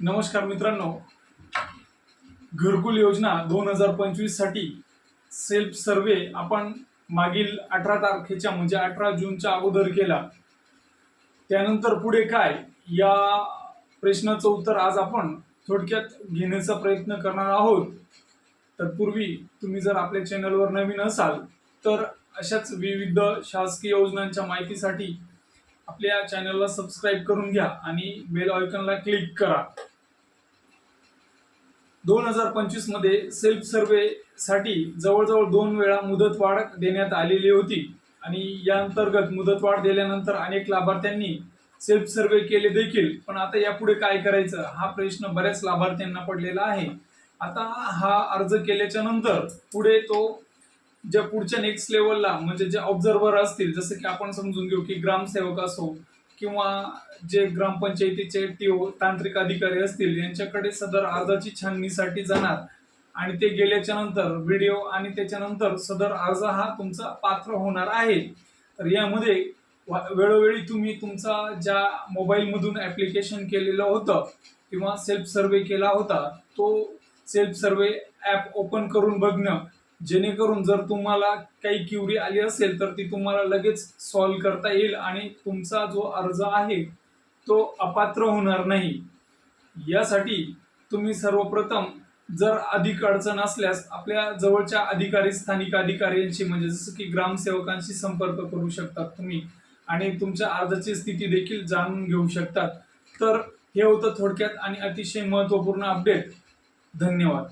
नमस्कार मित्रांनो. घरकुल योजना दोन हजार पंचवीससाठी सेल्फ सर्वे आपण मागील अठरा तारखेच्या म्हणजे अठरा जूनच्या अगोदर केला. त्यानंतर पुढे काय? या प्रश्नाचं उत्तर आज आपण थोडक्यात घेण्याचा प्रयत्न करणार आहोत. तत्पूर्वी तुम्ही जर आपल्या चॅनलवर नवीन असाल तर अशाच विविध शासकीय योजनांच्या माहितीसाठी आपल्या चॅनलला सबस्क्राईब करून घ्या आणि बेल आयकॉनला क्लिक करा. दोन हजार पंचवीसमध्ये सेल्फ सर्वेसाठी जवळजवळ दोन वेळा मुदतवाढ देण्यात आलेली होती. आणि या अंतर्गत मुदतवाढ दिल्यानंतर अनेक लाभार्थ्यांनी सेल्फ सर्वे केले देखील. पण आता यापुढे काय करायचं? हा प्रश्न बऱ्याच लाभार्थ्यांना पडलेला आहे. आता हा अर्ज केल्याच्यानंतर पुढे तो ज्या पुढच्या नेक्स्ट लेवलला म्हणजे जे ऑब्झर्वर असतील जसं की आपण समजून घेऊ की ग्रामसेवक असो किंवा जे ग्रामपंचायतीचे टीओ तांत्रिक अधिकारी असतील यांच्याकडे सदर अर्जाची छाननीसाठी जाणार. आणि ते गेल्याच्यानंतर व्हिडिओ आणि त्याच्यानंतर सदर अर्ज हा तुमचा पात्र होणार आहे. तर यामध्ये वेळोवेळी तुम्ही तुमचा ज्या मोबाईलमधून ॲप्लिकेशन केलेलं होतं किंवा सेल्फ सर्वे केला होता तो सेल्फ सर्वे ॲप ओपन करून बघणं जेणेकरून जर तुम्हाला काही क्युरी आली असेल तर ती तुम्हाला लगेच सॉल्व करता येईल आणि तुमचा जो अर्ज आहे तो अपात्र होणार नाही. यासाठी तुम्ही सर्वप्रथम जर अधिक अडचण असल्यास आपल्या जवळच्या अधिकारी स्थानिक अधिकाऱ्यांशी म्हणजे जसं की ग्रामसेवकांशी संपर्क करू शकतात तुम्ही आणि तुमच्या अर्जाची स्थिती देखील जाणून घेऊ शकतात. तर हे होतं थोडक्यात आणि अतिशय महत्त्वपूर्ण अपडेट धन्यवाद.